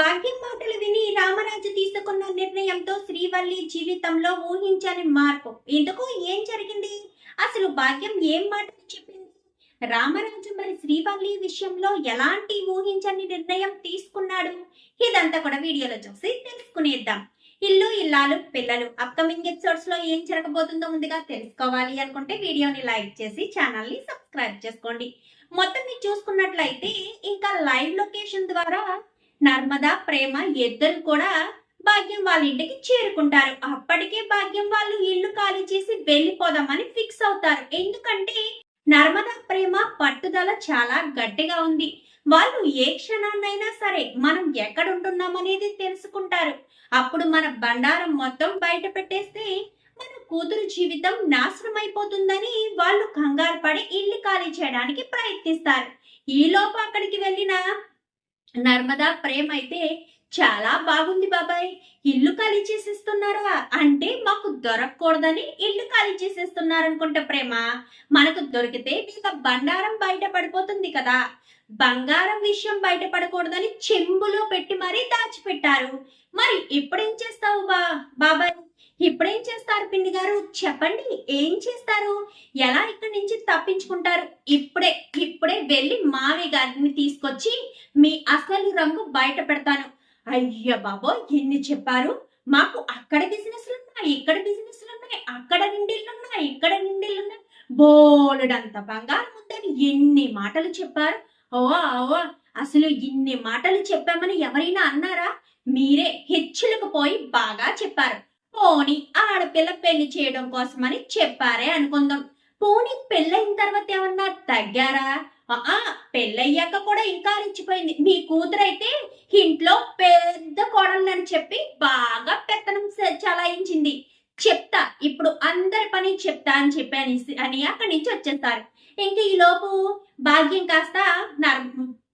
భాగ్యం మాటలు విని రామరాజు తీసుకున్న నిర్ణయంతో శ్రీవల్లి జీవితంలో ఊహించని మార్పు. ఎందుకు? ఏం జరిగింది? అసలు భాగ్యం ఏం మాటలు చెప్పింది? రామరాజు మరి శ్రీవల్లి విషయంలో ఎలాంటి ఊహించని నిర్ణయం తీసుకున్నాడు? ఇదంతా కూడా వీడియోలో చూసి తెలుసుకునేద్దాం. ఇల్లు ఇల్లాలు పిల్లలు. అప్కమింగ్ ఎపిసోడ్స్లో ఏం జరగబోతుందో ముందుగా తెలుసుకోవాలి అనుకుంటే వీడియోని లైక్ చేసి ఛానల్ని సబ్స్క్రైబ్ చేసుకోండి. మొత్తం మీరు చూసుకున్నట్లయితే ఇంకా లైవ్ లొకేషన్ ద్వారా నర్మదా ప్రేమ ఇద్దరు కూడా భాగ్యం వాళ్ళ ఇంటికి చేరుకుంటారు. అప్పటికే భాగ్యం వాళ్ళు ఇల్లు ఖాళీ చేసి వెళ్ళిపోదామని ఫిక్స్ అవుతారు. ఎందుకంటే నర్మదా ప్రేమ పట్టుదల చాలా గట్టిగా ఉంది. వాళ్ళు ఏ క్షణాన్నైనా సరే మనం ఎక్కడ తెలుసుకుంటారు. అప్పుడు మన బండారం మొత్తం బయట పెట్టేస్తే మన కూతురు జీవితం నాశనం అయిపోతుందని వాళ్ళు కంగారు పడి ఇల్లు ఖాళీ చేయడానికి ప్రయత్నిస్తారు. ఈలోపు అక్కడికి వెళ్ళిన నర్మదా ప్రేమ అయితే చాలా బాగుంది బాబాయ్. ఇల్లు ఖాళీ చేసేస్తున్నారా? అంటే మాకు దొరకకూడదని ఇల్లు ఖాళీ చేసేస్తున్నారు అనుకుంటా ప్రేమ. మనకు దొరికితే ఇక బండారం బయట పడిపోతుంది కదా. బంగారం విషయం బయటపడకూడదని చెంబులో పెట్టి మరీ దాచిపెట్టారు. మరి ఇప్పుడేం చేస్తావు బా బాబాయ్? ఇప్పుడేం చేస్తారు పిండి గారు? చెప్పండి. ఏం చేస్తారు? ఎలా ఇక్కడి నుంచి తప్పించుకుంటారు? ఇప్పుడే ఇప్పుడే వెళ్ళి మావి గారిని తీసుకొచ్చి మీ అసలు రంగు బయట పెడతాను. అయ్య బాబో ఎన్ని చెప్పారు? మాకు అక్కడ బిజినెస్లు ఉన్నాయి ఇక్కడ బిజినెస్లు ఉన్నాయి అక్కడ నిండిళ్ళు ఉన్నాయి ఇక్కడ నిండిళ్ళు ఉన్నాయి. బోలెడంత బంగారం ఉందని ఎన్ని మాటలు చెప్పారు? ఓ ఓ అసలు ఇన్ని మాటలు చెప్పామని ఎవరైనా అన్నారా? మీరే హెచ్చులకు పోయి బాగా చెప్పారు. పోని ఆడపిల్ల పెళ్ళి చేయడం కోసమని చెప్పారే అనుకుందాం. పోనీ పెళ్ళయిన తర్వాత ఏమన్నా తగ్గారా? ఆ పెళ్ళయ్యాక కూడా ఇంకా రెచ్చిపోయింది మీ కూతురైతే ఇంట్లో పెద్ద కోడలని చెప్పి బాగా పెత్తనం చలాయించింది. చెప్తా ఇప్పుడు అందరి పని చెప్తా అని చెప్పి అని అక్కడి నుంచి వచ్చేస్తారు. ఇంక ఈలోపు భాగ్యం కాస్త నర్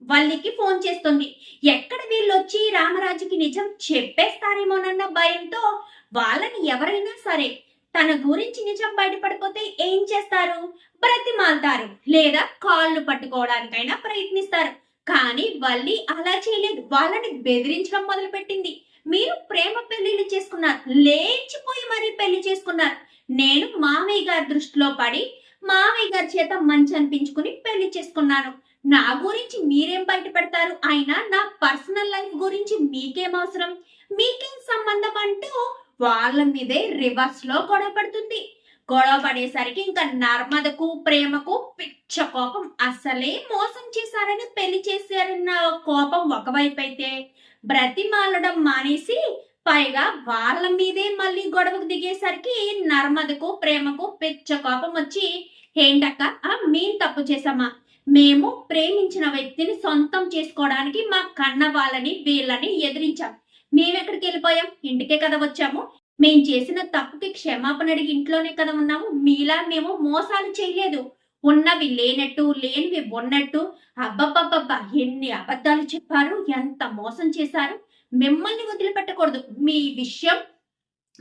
వల్లికి ఫోన్ చేస్తుంది. ఎక్కడ వీళ్ళు వచ్చి రామరాజుకి నిజం చెప్పేస్తారేమోనన్న భయంతో వాళ్ళని ఎవరైనా సరే తన గురించి నిజం బయటపడిపోతే ఏం చేస్తారు? బ్రతిమాల్తారు లేదా కాళ్ళు పట్టుకోవడానికైనా ప్రయత్నిస్తారు. కానీ వల్లి అలా చేయలేదు. వాళ్ళని బెదిరించడం మొదలుపెట్టింది. మీరు ప్రేమ పెళ్ళిళ్ళు చేసుకున్నారు. లేచిపోయి మరీ పెళ్ళి చేసుకున్నారు. నేను మామయ్య గారి దృష్టిలో పడి మామయ్య గారి చేత మంచి అనిపించుకుని పెళ్ళి చేసుకున్నాను. నా గురించి మీరేం బయట పెడతారు అయినా నా పర్సనల్ లైఫ్ గురించి మీకేం అవసరం? మీకేం సంబంధం అంటూ వాళ్ళ మీదే రివర్స్లో గొడవ పడుతుంది. గొడవ పడేసరికి ఇంకా నర్మదకు ప్రేమకు పిచ్చ కోపం అసలే మోసం చేశారని పెళ్ళి చేశారన్న కోపం ఒకవైపు అయితే బ్రతిమాలడం మానేసి పైగా వాళ్ళ మీదే మళ్ళీ గొడవకు దిగేసరికి నర్మదకు ప్రేమకు పిచ్చ కోపం వచ్చి ఏంటక్క? ఆ, మేం తప్పు చేసామా మేము ప్రేమించిన వ్యక్తిని సొంతం చేసుకోవడానికి మా కన్న వాళ్ళని వీళ్ళని ఎదిరించాం. మేమెక్కడికి వెళ్ళిపోయాం? ఇంటికే కదా వచ్చాము. మేము చేసిన తప్పుకి క్షమాపణ అడిగి ఇంట్లోనే కదా ఉన్నాము. మీలా మేము మోసాలు చేయలేదు. ఉన్నవి లేనట్టు లేనివి ఉన్నట్టు. అబ్బబ్బబ్బబ్బా ఎన్ని అబద్ధాలు చెప్పారు? ఎంత మోసం చేశారు? మిమ్మల్ని వదిలిపెట్టకూడదు. మీ విషయం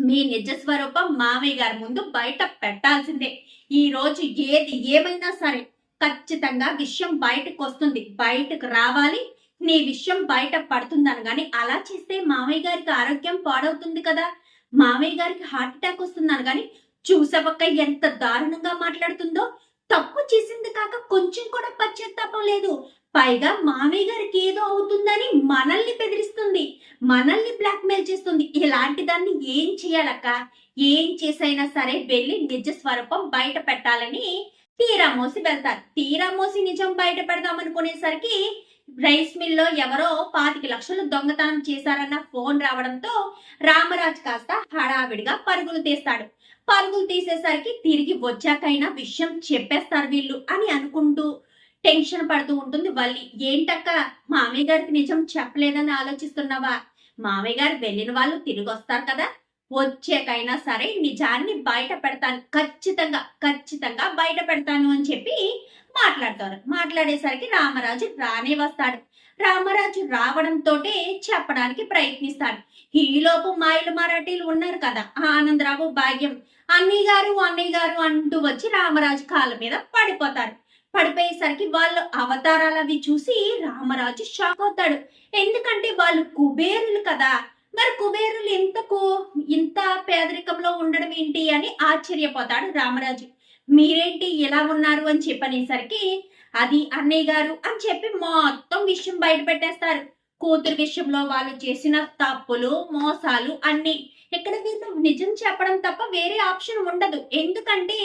మీ నిజ స్వరూపం మామయ్య గారి ముందు బయట పెట్టాల్సిందే. ఈ రోజు ఏది ఏమైనా సరే ఖచ్చితంగా విషయం బయటకు వస్తుంది బయటకు రావాలి. నీ విషయం బయట పడుతుందని. కానీ అలా చేస్తే మామయ్య గారికి ఆరోగ్యం పాడవుతుంది కదా. మామయ్య గారికి హార్ట్ అటాక్ వస్తుందని. కానీ చూసవక్క ఎంత దారుణంగా మాట్లాడుతుందో. తప్పు చేసింది కాక కొంచెం కూడా పశ్చాత్తాపం లేదు. పైగా మామయ్య గారికి ఏదో అవుతుందని మనల్ని బెదిరిస్తుంది. మనల్ని బ్లాక్మెయిల్ చేస్తుంది. ఇలాంటి దాన్ని ఏం చేయాలక్క? ఏం చేసైనా సరే వెళ్ళి నిజ స్వరూపం బయట పెట్టాలని తీరా మోసి వెళ్తారు. తీరా మోసి నిజం బయట పెడదాం అనుకునేసరికి రైస్ మిల్లో ఎవరో పాతిక లక్షలు దొంగతనం చేశారన్న ఫోన్ రావడంతో రామరాజ్ కాస్త హడావిడిగా పరుగులు తీస్తాడు. పరుగులు తీసేసరికి తిరిగి వచ్చాకైనా విషయం చెప్పేస్తారు వీళ్ళు అని అనుకుంటూ టెన్షన్ పడుతూ ఉంటుంది వల్లి. ఏంటక్క మామయ్య గారికి నిజం చెప్పలేదని ఆలోచిస్తున్నావా? మామయ్య గారు వెళ్ళిన వాళ్ళు తిరిగి వస్తారు కదా. వచ్చాకైనా సరే నిజాన్ని బయట పెడతాను. ఖచ్చితంగా ఖచ్చితంగా బయట పెడతాను అని చెప్పి మాట్లాడతారు. మాట్లాడేసరికి రామరాజు రానే వస్తాడు. రామరాజు రావడంతో చెప్పడానికి ప్రయత్నిస్తాడు. ఈలోపు మాయలు మరాఠీలు ఉన్నారు కదా ఆనందరావు భాగ్యం. అన్నయ్య గారు అన్నయ్య గారు అంటూ వచ్చి రామరాజు కాళ్ళ మీద పడిపోతారు. పడిపోయేసరికి వాళ్ళు అవతారాలు అవి చూసి రామరాజు షాక్ అవుతాడు. ఎందుకంటే వాళ్ళు కుబేరులు కదా మరి కుబేరులు ఇంతకు ఇంత పేదరికంలో ఉండడం ఏంటి అని ఆశ్చర్యపోతాడు రామరాజు. మీరేంటి ఇలా ఉన్నారు అని చెప్పనేసరికి అది అన్నయ్య గారు అని చెప్పి మొత్తం విషయం బయట పెట్టేస్తారు. కూతురు విషయంలో వాళ్ళు చేసిన తప్పులు మోసాలు అన్ని. ఇక్కడ వీళ్ళు నిజం చెప్పడం తప్ప వేరే ఆప్షన్ ఉండదు. ఎందుకంటే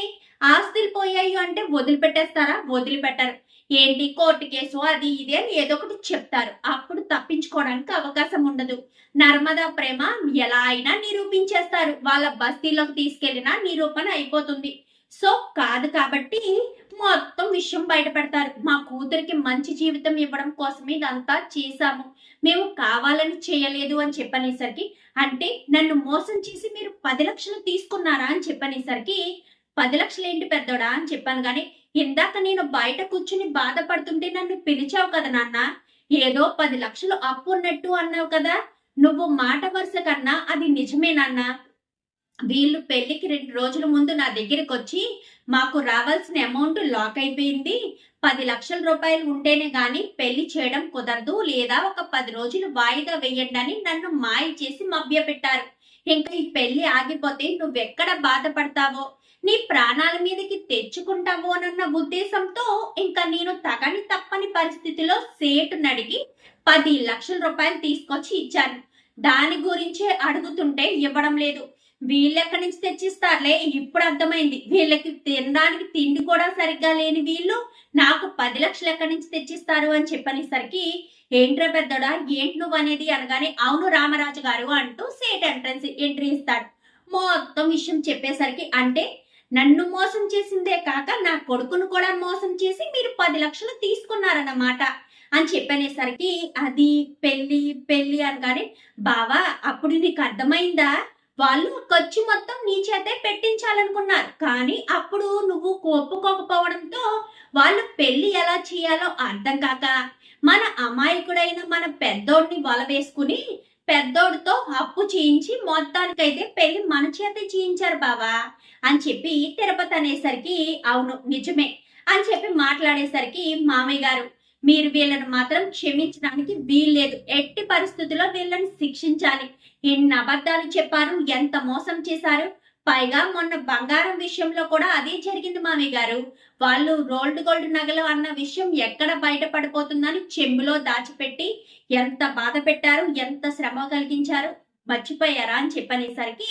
ఆస్తులు పోయాయి అంటే వదిలిపెట్టేస్తారా? వదిలిపెట్టారు. ఏంటి కోర్టు కేసు? అది ఇది అని ఏదో ఒకటి చెప్తారు. అప్పుడు తప్పించుకోవడానికి అవకాశం ఉండదు. నర్మదా ప్రేమ ఎలా అయినా నిరూపించేస్తారు. వాళ్ళ బస్తీలోకి తీసుకెళ్ళినా నిరూపణ అయిపోతుంది. సో కాదు కాబట్టి మొత్తం విషయం బయటపెడతారు. మా కూతురికి మంచి జీవితం ఇవ్వడం కోసం ఇదంతా చేశాము. మేము కావాలని చేయలేదు అని చెప్పనేసరికి అంటే నన్ను మోసం చేసి మీరు పది లక్షలు తీసుకున్నారా అని చెప్పనేసరికి పది లక్షలు ఏంటి పెద్దోడా అని చెప్పాను. కానీ ఇందాక నేను బయట కూర్చుని బాధపడుతుంటే నన్ను పిలిచావు కదా నాన్న. ఏదో పది లక్షలు అప్పు ఉన్నట్టు అన్నావు కదా. నువ్వు మాట వరుస కన్నా అది నిజమేనాన్న వీళ్ళు పెళ్ళికి రెండు రోజుల ముందు నా దగ్గరికి వచ్చి మాకు రావాల్సిన అమౌంట్ లాక్ అయిపోయింది. పది లక్షల రూపాయలు ఉంటేనే గాని పెళ్ళి చేయడం కుదరదు లేదా ఒక పది రోజులు వాయిదా వేయండి అని నన్ను మాయ చేసి మభ్యపెట్టారు. ఇంకా ఈ పెళ్ళి ఆగిపోతే నువ్వెక్కడ బాధపడతావో? నీ ప్రాణాల మీదకి తెచ్చుకుంటావో అన్న ఉద్దేశంతో ఇంకా నేను తగని తప్పని పరిస్థితిలో సేటుని అడిగి పది లక్షల రూపాయలు తీసుకొచ్చి ఇచ్చాను. దాని గురించే అడుగుతుంటే ఇవ్వడం లేదు. వీళ్ళెక్కడి నుంచి తెచ్చిస్తారులే? ఇప్పుడు అర్థమైంది. వీళ్ళకి తినడానికి తిండి కూడా సరిగ్గా లేని వీళ్ళు నాకు పది లక్షలు ఎక్కడి నుంచి తెచ్చిస్తారు అని చెప్పనేసరికి ఏంట్రా పెద్దడా ఏంటి నువ్వు అనేది అనగానే అవును రామరాజు గారు అంటూ సేట్ ఎంట్రన్స్ ఎంట్రీ ఇస్తాడు. మొత్తం విషయం చెప్పేసరికి అంటే నన్ను మోసం చేసిందే కాక నా కొడుకును కూడా మోసం చేసి మీరు పది లక్షలు తీసుకున్నారన్నమాట అని చెప్పనేసరికి అది పెళ్ళి పెళ్ళి అనగానే బావా అప్పుడు నీకు అర్థమైందా? వాళ్ళు ఖర్చు మొత్తం నీ చేతే పెట్టించాలనుకున్నారు. కానీ అప్పుడు నువ్వు ఒప్పుకోకపోవడంతో వాళ్ళు పెళ్ళి ఎలా చేయాలో అర్థం కాక మన అమాయకుడైన మన పెద్దోడిని వల వేసుకుని పెద్దోడితో అప్పు చేయించి మొత్తానికైతే పెళ్ళి మన చేతే చేయించారు బావా అని చెప్పి తిరుపతి అనేసరికి అవును నిజమే అని చెప్పి మాట్లాడేసరికి మామయ్య గారు మీరు వీళ్ళని మాత్రం క్షమించడానికి వీల్లేదు. ఎట్టి పరిస్థితుల్లో వీళ్ళని శిక్షించాలి. ఎన్ని అబద్ధాలు చెప్పారు ఎంత మోసం చేశారు పైగా మొన్న బంగారం విషయంలో కూడా అదే జరిగింది మామయ్య గారు. వాళ్ళు రోల్డ్ గోల్డ్ నగలు అన్న విషయం ఎక్కడ బయటపడిపోతుందని చెంబులో దాచిపెట్టి ఎంత బాధ పెట్టారు ఎంత శ్రమ కలిగించారు మర్చిపోయారా అని చెప్పనేసరికి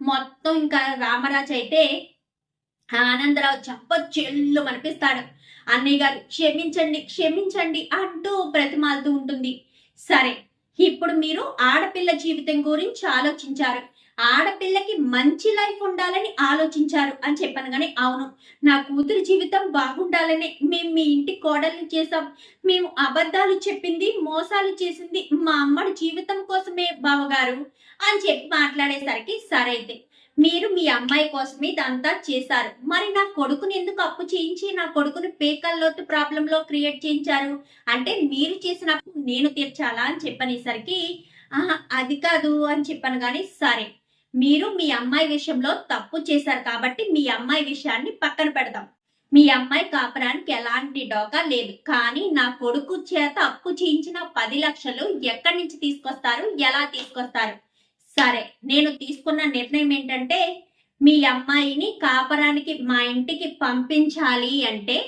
మొత్తం ఇంకా రామరాజు అయితే ఆనందరావు చెప్ప చెల్లు మనిపిస్తాడు. అన్నయ్య గారు క్షమించండి క్షమించండి అంటూ బ్రతిమాలుతూ ఉంటుంది. సరే ఇప్పుడు మీరు ఆడపిల్ల జీవితం గురించి ఆలోచించారు. ఆడపిల్లకి మంచి లైఫ్ ఉండాలని ఆలోచించారు అని చెప్పాను కానీ అవును నా కూతురు జీవితం బాగుండాలని మేము మీ ఇంటి కోడల్ని చేసాం మేము అబద్ధాలు చెప్పింది మోసాలు చేసింది మా అమ్మడి జీవితం కోసమే బావగారు అని చెప్పి మాట్లాడేసరికి సరే అయితే మీరు మీ అమ్మాయి కోసం ఇదంతా చేశారు. మరి నా కొడుకుని ఎందుకు అప్పు చేయించి నా కొడుకుని పేకల్లోతు ప్రాబ్లంలో క్రియేట్ చేయించారు? అంటే మీరు చేసిన అప్పు నేను తీర్చాలా అని చెప్పనేసరికి ఆహా అది కాదు అని చెప్పాను కానీ సరే. మీరు మీ అమ్మాయి విషయంలో తప్పు చేశారు కాబట్టి మీ అమ్మాయి విషయాన్ని పక్కన పెడదాం. మీ అమ్మాయి కాపరానికి ఎలాంటి డోకా లేదు. కానీ నా కొడుకు చేత అప్పు చేయించిన పది లక్షలు ఎక్కడి నుంచి తీసుకొస్తారు? ఎలా తీసుకొస్తారు? సరే నేను తీసుకున్న నిర్ణయం ఏంటంటే మీ అమ్మాయిని కాపరానికి మా ఇంటికి పంపించాలి అంటే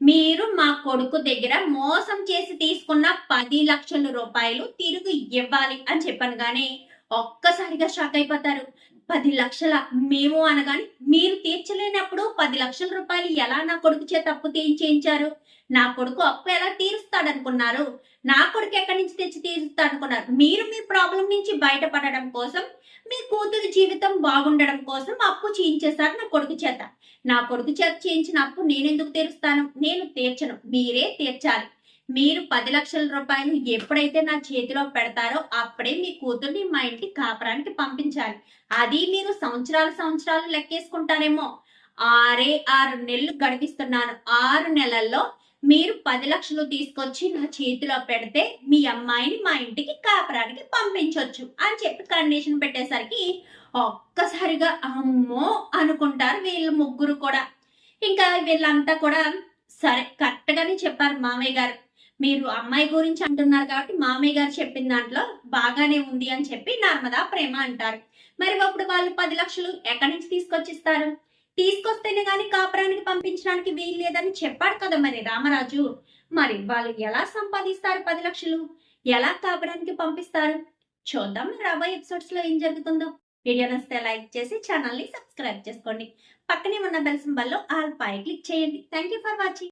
మీరు మా కొడుకు దగ్గర మోసం చేసి తీసుకున్న పది లక్షల రూపాయలు తిరిగి ఇవ్వాలి అని చెప్పాను. కానీ ఒక్కసారిగా షాక్ అయిపోతారు. పది లక్షల మేము అనగాని మీరు తీర్చలేనప్పుడు పది లక్షల రూపాయలు ఎలా నా కొడుకు చేత అప్పు తీయించేయించారు నా కొడుకు అప్పు ఎలా తీరుస్తాడనుకున్నారు? నా కొడుకు ఎక్కడి నుంచి తెచ్చి తీరుస్తాడనుకున్నారు? మీరు మీ ప్రాబ్లం నుంచి బయటపడడం కోసం మీ కూతురు జీవితం బాగుండడం కోసం అప్పు చేయించేశారు నా కొడుకు చేత. నా కొడుకు చేత చేయించిన అప్పు నేను ఎందుకు తీరుస్తాను? నేను తీర్చను. మీరే తీర్చాలి. మీరు పది లక్షల రూపాయలు ఎప్పుడైతే నా చేతిలో పెడతారో అప్పుడే మీ కూతుర్ని మా ఇంటి కాపురానికి పంపించాలి. అది మీరు సంవత్సరాలు సంవత్సరాలు లెక్కేసుకుంటారేమో. ఆరే ఆరు నెలలు గడిపిస్తున్నాను. ఆరు నెలల్లో మీరు పది లక్షలు తీసుకొచ్చి నా చేతిలో పెడితే మీ అమ్మాయిని మా ఇంటికి కాపురానికి పంపించవచ్చు అని చెప్పి కండిషన్ పెట్టేసరికి ఒక్కసారిగా అమ్మో అనుకుంటారు వీళ్ళు ముగ్గురు కూడా. ఇంకా వీళ్ళంతా కూడా సరే కరెక్ట్గానే చెప్పారు మామయ్య గారు. మీరు అమ్మాయి గురించి అంటున్నారు కాబట్టి మామయ్య గారు చెప్పిన దాంట్లో బాగానే ఉంది అని చెప్పి నర్మదా ప్రేమ అంటారు. మరి అప్పుడు వాళ్ళు పది లక్షలు ఎక్కడి నుంచి తీసుకొచ్చిస్తారు? తీసుకొస్తేనే గాని కాపురానికి పంపించడానికి వీలు లేదని చెప్పాడు కదా మరి రామరాజు. మరి వాళ్ళు ఎలా సంపాదిస్తారు పది లక్షలు? ఎలా కాపురానికి పంపిస్తారు? చూద్దాం రాబోయే ఎపిసోడ్స్లో ఏం జరుగుతుందో. వీడియో నచ్చితే లైక్ చేసి ఛానల్ని సబ్స్క్రైబ్ చేసుకోండి. పక్కనే ఉన్న బెల్ సింబల్లో ఆల్ పై క్లిక్ చేయండి. Thank you for watching